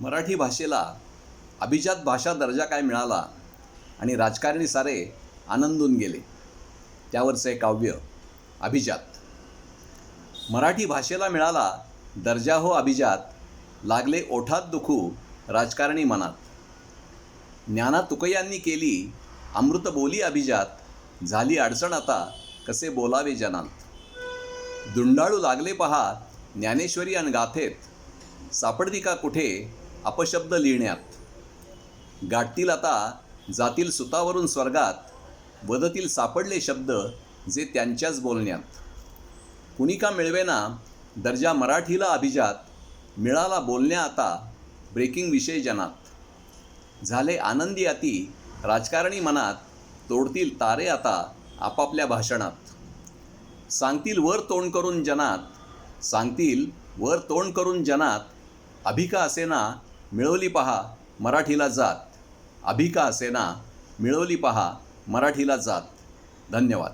मराठी भाषेला अभिजात भाषा दर्जा काय मिळाला आणि राजकारणी सारे आनंदून गेले त्यावरचं एक काव्य अभिजात. मराठी भाषेला मिळाला दर्जा हो अभिजात लागले ओठात दुखू राजकारणी मनात. ज्ञाना तुकयांनी केली अमृत बोली अभिजात झाली अडचण आता कसे बोलावे जनात. दुंडाळू लागले पहा ज्ञानेश्वरी आणि गाथेत सापडती का कुठे अपशब्द लिहिण्यात. गाठतील आता जातील सुतावरून स्वर्गात वदतील सापडले शब्द जे त्यांच्याच बोलण्यात. कुणी का मिळवेना दर्जा मराठीला अभिजात मिळाला बोलण्या आता ब्रेकिंग विषय जनात. झाले आनंदी अति राजकारणी मनात तोडतील तारे आता आपापल्या भाषणात. सांगतील वर तोंड करून जनात सांगतील वर तोंड करून जनात अभिका असेना मिळवली पहा मराठीला जात. अभिका असेना मिळवली पहा मराठीला जात. धन्यवाद.